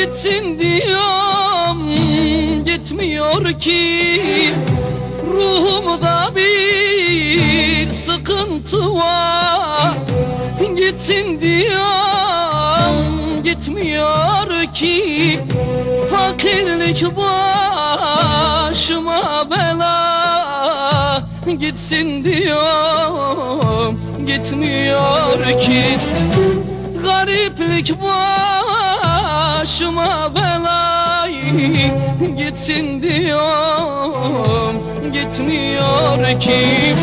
Gitsin diyorum gitmiyor ki. Ruhumda bir sıkıntı var. Gitsin diyorum gitmiyor ki. Fakirlik başıma bela. Gitsin diyorum gitmiyor ki. Gariplik başıma bela Gitsin diyorum gitmiyor ki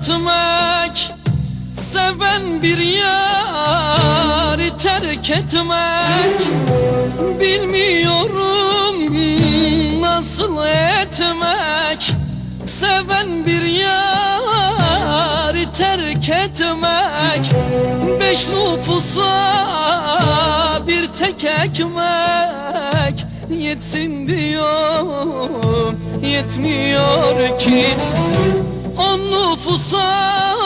etmek Seven bir yari terk etmek. Bilmiyorum nasıl etmek Seven bir yari terk etmek. Beş nüfusa bir tek ekmek. Yetsin diyorum yetmiyor ki On nüfusa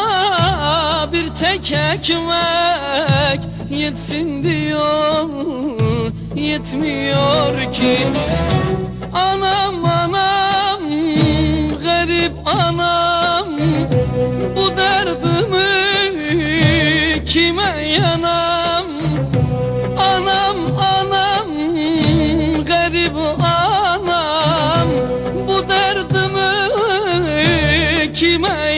bir tek ekmek Yetsin diyor yetmiyor ki. Anam anam garip anam Bu derdimi de manhã.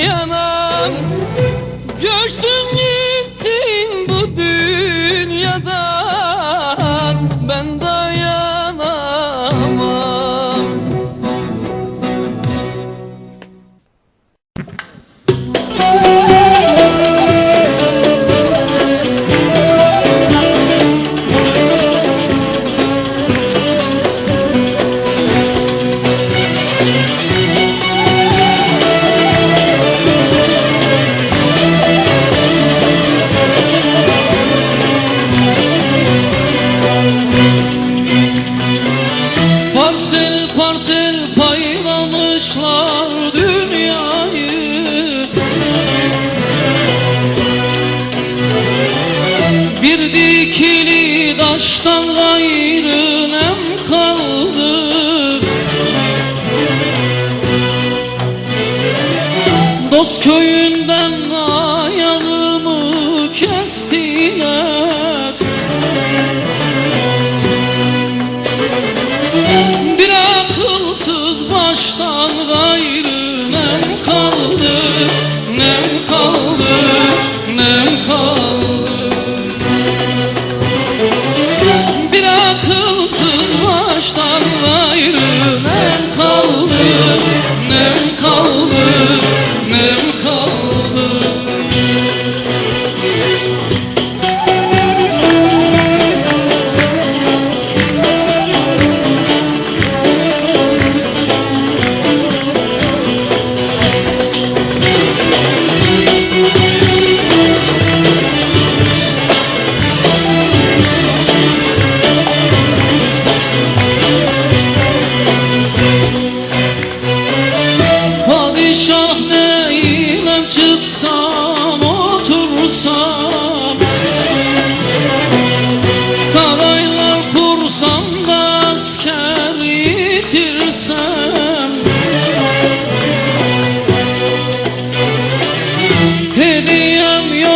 Bir dikili taştan gayrı nem kaldı. Dost köyünden ayağımı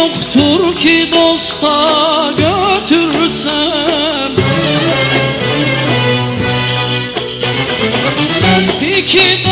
Yoktur ki dosta götürsem. İki